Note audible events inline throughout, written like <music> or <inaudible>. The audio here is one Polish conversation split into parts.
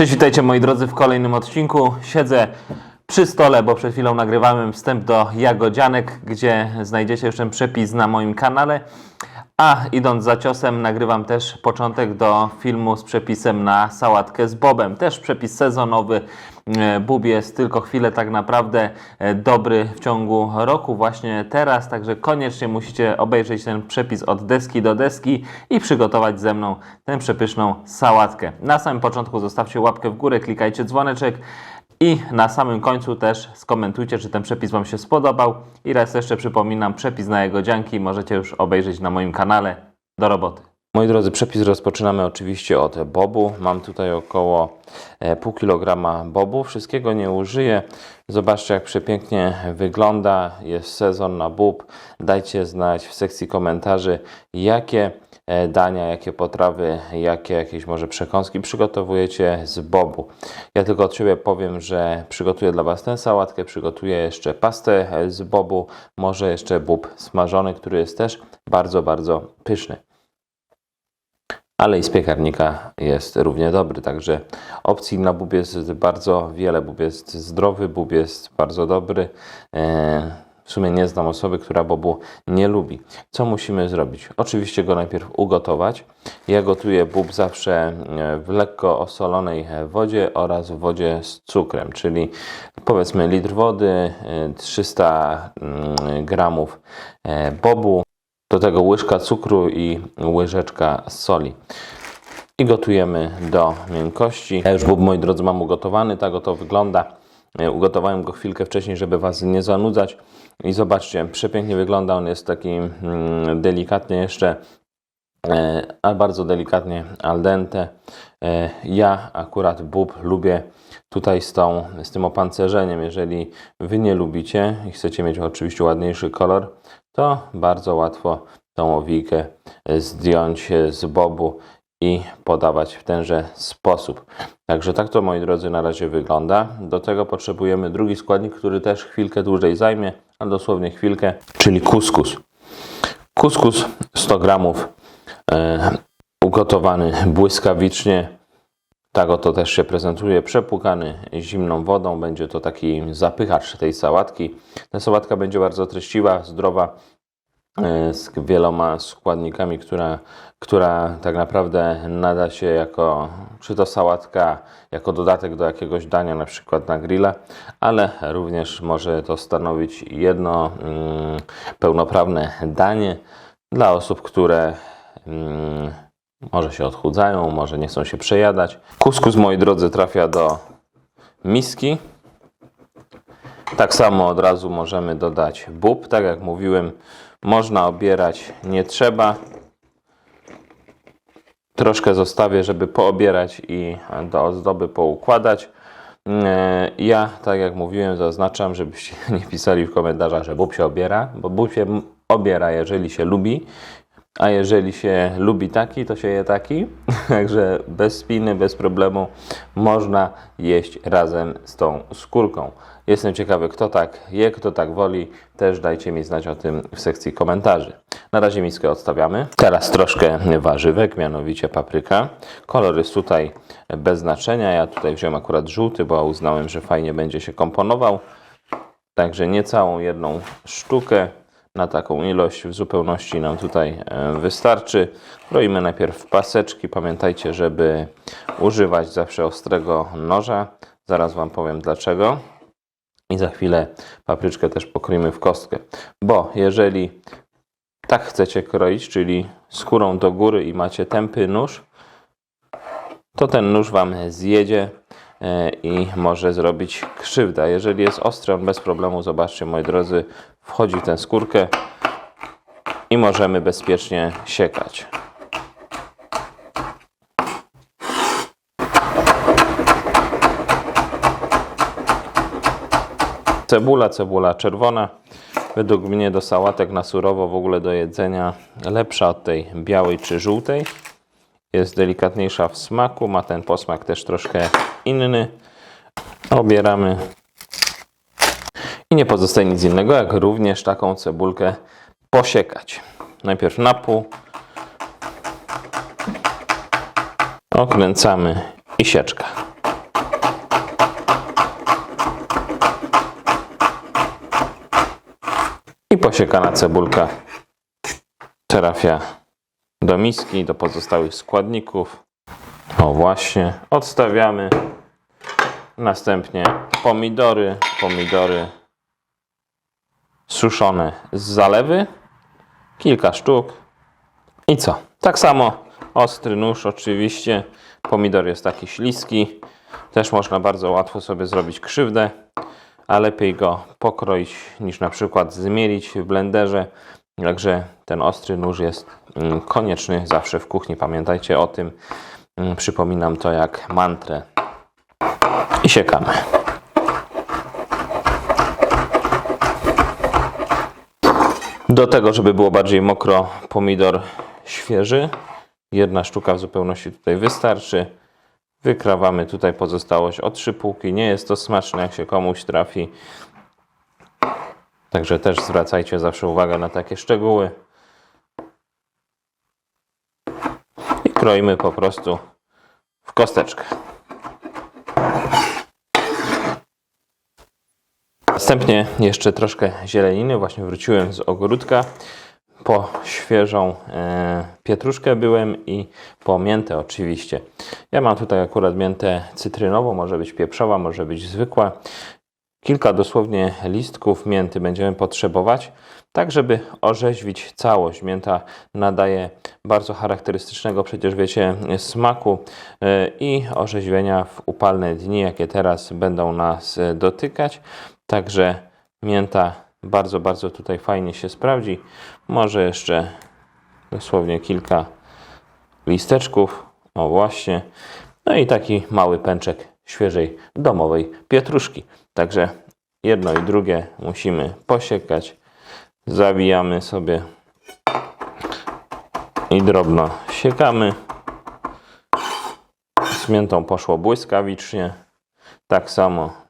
Cześć, witajcie moi drodzy w kolejnym odcinku. Siedzę przy stole, bo przed chwilą nagrywałem wstęp do Jagodzianek, gdzie znajdziecie już ten przepis na moim kanale. A idąc za ciosem, nagrywam też początek do filmu z przepisem na sałatkę z bobem. Też przepis sezonowy. E, Bób jest tylko chwilę tak naprawdę e, dobry w ciągu roku, właśnie teraz, także koniecznie musicie obejrzeć ten przepis od deski do deski i przygotować ze mną tę przepyszną sałatkę. Na samym początku zostawcie łapkę w górę, klikajcie dzwoneczek i na samym końcu też skomentujcie, czy ten przepis Wam się spodobał. I raz jeszcze przypominam, przepis na jego dzianki możecie już obejrzeć na moim kanale. Do roboty. Moi drodzy, przepis rozpoczynamy oczywiście od bobu. Mam tutaj około e, pół kilograma bobu. Wszystkiego nie użyję. Zobaczcie, jak przepięknie wygląda. Jest sezon na bób. Dajcie znać w sekcji komentarzy, jakie dania, jakie potrawy, jakie jakieś może przekąski przygotowujecie z bobu. Ja tylko od siebie powiem, że przygotuję dla Was tę sałatkę, przygotuję jeszcze pastę e, z bobu, może jeszcze bób smażony, który jest też bardzo, bardzo pyszny ale i z piekarnika jest równie dobry. Także opcji na bób jest bardzo wiele. Bób jest zdrowy, bób jest bardzo dobry. E, W sumie nie znam osoby, która bobu nie lubi. Co musimy zrobić? Oczywiście go najpierw ugotować. Ja gotuję bób zawsze e, w lekko osolonej wodzie oraz w wodzie z cukrem, czyli powiedzmy litr wody, e, 300 mm, gramów e, bobu, do tego łyżka cukru i łyżeczka soli. I gotujemy do miękkości. Ja już bób, moi drodzy, mam ugotowany, tak oto wygląda. E, Ugotowałem go chwilkę wcześniej, żeby Was nie zanudzać. I zobaczcie, przepięknie wygląda. On jest taki mm, delikatnie jeszcze, e, a bardzo delikatnie al dente. E, Ja akurat bób lubię tutaj z, tą, z tym opancerzeniem. Jeżeli Wy nie lubicie i chcecie mieć oczywiście ładniejszy kolor, to bardzo łatwo tą owijkę zdjąć z bobu i podawać w tenże sposób. Także tak to moi drodzy na razie wygląda. Do tego potrzebujemy drugi składnik, który też chwilkę dłużej zajmie, a dosłownie chwilkę, czyli kuskus. Kuskus 100 gramów e, ugotowany błyskawicznie. Tak oto też się prezentuje, przepłukany zimną wodą. Będzie to taki zapychacz tej sałatki. Ta sałatka będzie bardzo treściwa, zdrowa, z wieloma składnikami, która, która tak naprawdę nada się jako, czy to sałatka, jako dodatek do jakiegoś dania, na przykład na grilla, ale również może to stanowić jedno mm, pełnoprawne danie dla osób, które mm, może się odchudzają, może nie chcą się przejadać. Kuskus, moi drodzy, trafia do miski. Tak samo od razu możemy dodać bób. Tak jak mówiłem, można obierać, nie trzeba. Troszkę zostawię, żeby poobierać i do ozdoby poukładać. E, Ja, tak jak mówiłem, zaznaczam, żebyście <laughs> nie pisali w komentarzach, że bób się obiera, bo bób się obiera, jeżeli się lubi, a jeżeli się lubi taki, to się je taki. <laughs> Także bez spiny, bez problemu można jeść razem z tą skórką. Jestem ciekawy, kto tak je, kto tak woli. Też dajcie mi znać o tym w sekcji komentarzy. Na razie miskę odstawiamy. Teraz troszkę warzywek, mianowicie papryka. Kolor jest tutaj bez znaczenia. Ja tutaj wziąłem akurat żółty, bo uznałem, że fajnie będzie się komponował. Także niecałą jedną sztukę na taką ilość w zupełności nam tutaj e, wystarczy. Kroimy najpierw paseczki. Pamiętajcie, żeby używać zawsze ostrego noża. Zaraz Wam powiem dlaczego. I za chwilę papryczkę też pokroimy w kostkę. Bo jeżeli tak chcecie kroić, czyli skórą do góry i macie tępy nóż, to ten nóż Wam zjedzie e, i może zrobić krzywdę. Jeżeli jest ostry, on bez problemu, zobaczcie moi drodzy, wchodzi w tę skórkę i możemy bezpiecznie siekać. Cebula, cebula czerwona. Według mnie do sałatek na surowo w ogóle do jedzenia lepsza od tej białej czy żółtej. Jest delikatniejsza w smaku, ma ten posmak też troszkę inny. Obieramy i nie pozostaje nic innego, jak również taką cebulkę posiekać. Najpierw na pół. Okręcamy i sieczka. Posiekana cebulka trafia do miski, do pozostałych składników. O właśnie, odstawiamy. Następnie pomidory, pomidory suszone z zalewy, kilka sztuk. I co? Tak samo ostry nóż oczywiście. Pomidor jest taki śliski. Też można bardzo łatwo sobie zrobić krzywdę, a lepiej go pokroić niż na przykład zmielić w blenderze. Także ten ostry nóż jest mm, konieczny zawsze w kuchni. Pamiętajcie o tym. Mm, Przypominam to jak mantrę. I siekamy. Do tego, żeby było bardziej mokro, pomidor świeży. Jedna sztuka w zupełności tutaj wystarczy. Wykrawamy tutaj pozostałość o trzy półki. Nie jest to smaczne, jak się komuś trafi. Także też zwracajcie zawsze uwagę na takie szczegóły. I kroimy po prostu w kosteczkę. Następnie jeszcze troszkę zieleniny. Właśnie wróciłem z ogródka. Po świeżą e, pietruszkę byłem i po miętę oczywiście. Ja mam tutaj akurat miętę cytrynową, może być pieprzowa, może być zwykła. Kilka dosłownie listków mięty będziemy potrzebować, tak żeby orzeźwić całość. Mięta nadaje bardzo charakterystycznego, przecież wiecie, smaku e, i orzeźwienia w upalne dni, jakie teraz będą nas e, dotykać. Także mięta bardzo, bardzo tutaj fajnie się sprawdzi. Może jeszcze dosłownie kilka listeczków. O właśnie. No i taki mały pęczek świeżej domowej pietruszki. Także jedno i drugie musimy posiekać. Zawijamy sobie i drobno siekamy. Z miętą poszło błyskawicznie. Tak samo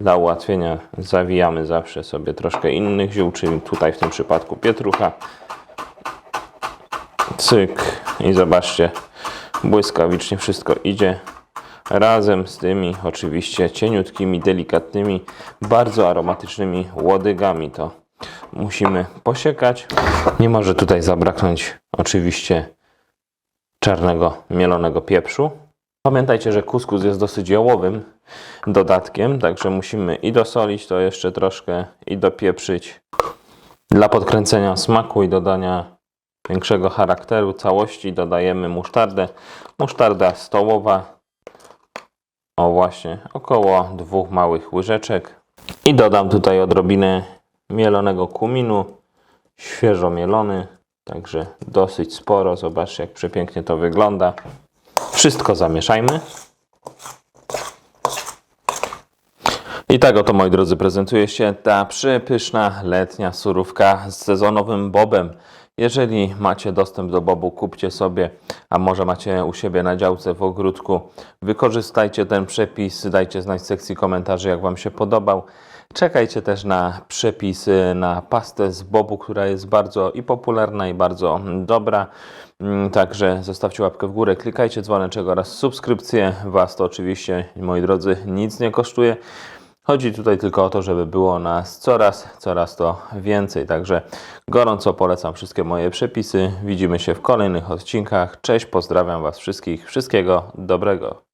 dla ułatwienia zawijamy zawsze sobie troszkę innych ziół, czyli tutaj w tym przypadku pietrucha. Cyk i zobaczcie, błyskawicznie wszystko idzie. Razem z tymi oczywiście cieniutkimi, delikatnymi, bardzo aromatycznymi łodygami to musimy posiekać. Nie może tutaj zabraknąć oczywiście czarnego mielonego pieprzu. Pamiętajcie, że kuskus jest dosyć jołowym dodatkiem, także musimy i dosolić to jeszcze troszkę i dopieprzyć. Dla podkręcenia smaku i dodania większego charakteru całości dodajemy musztardę. Musztarda stołowa, o właśnie, około dwóch małych łyżeczek. I dodam tutaj odrobinę mielonego kuminu, świeżo mielony, także dosyć sporo. Zobaczcie jak przepięknie to wygląda. Wszystko zamieszajmy. I tak oto, moi drodzy, prezentuje się ta przepyszna letnia surówka z sezonowym bobem. Jeżeli macie dostęp do bobu, kupcie sobie, a może macie u siebie na działce w ogródku. Wykorzystajcie ten przepis, dajcie znać w sekcji komentarzy, jak Wam się podobał. Czekajcie też na przepisy na pastę z bobu, która jest bardzo i popularna, i bardzo dobra. Mm, Także zostawcie łapkę w górę, klikajcie dzwoneczek oraz subskrypcję. Was to oczywiście, moi drodzy, nic nie kosztuje. Chodzi tutaj tylko o to, żeby było nas coraz, coraz to więcej. Także gorąco polecam wszystkie moje przepisy. Widzimy się w kolejnych odcinkach. Cześć, pozdrawiam Was wszystkich. Wszystkiego dobrego.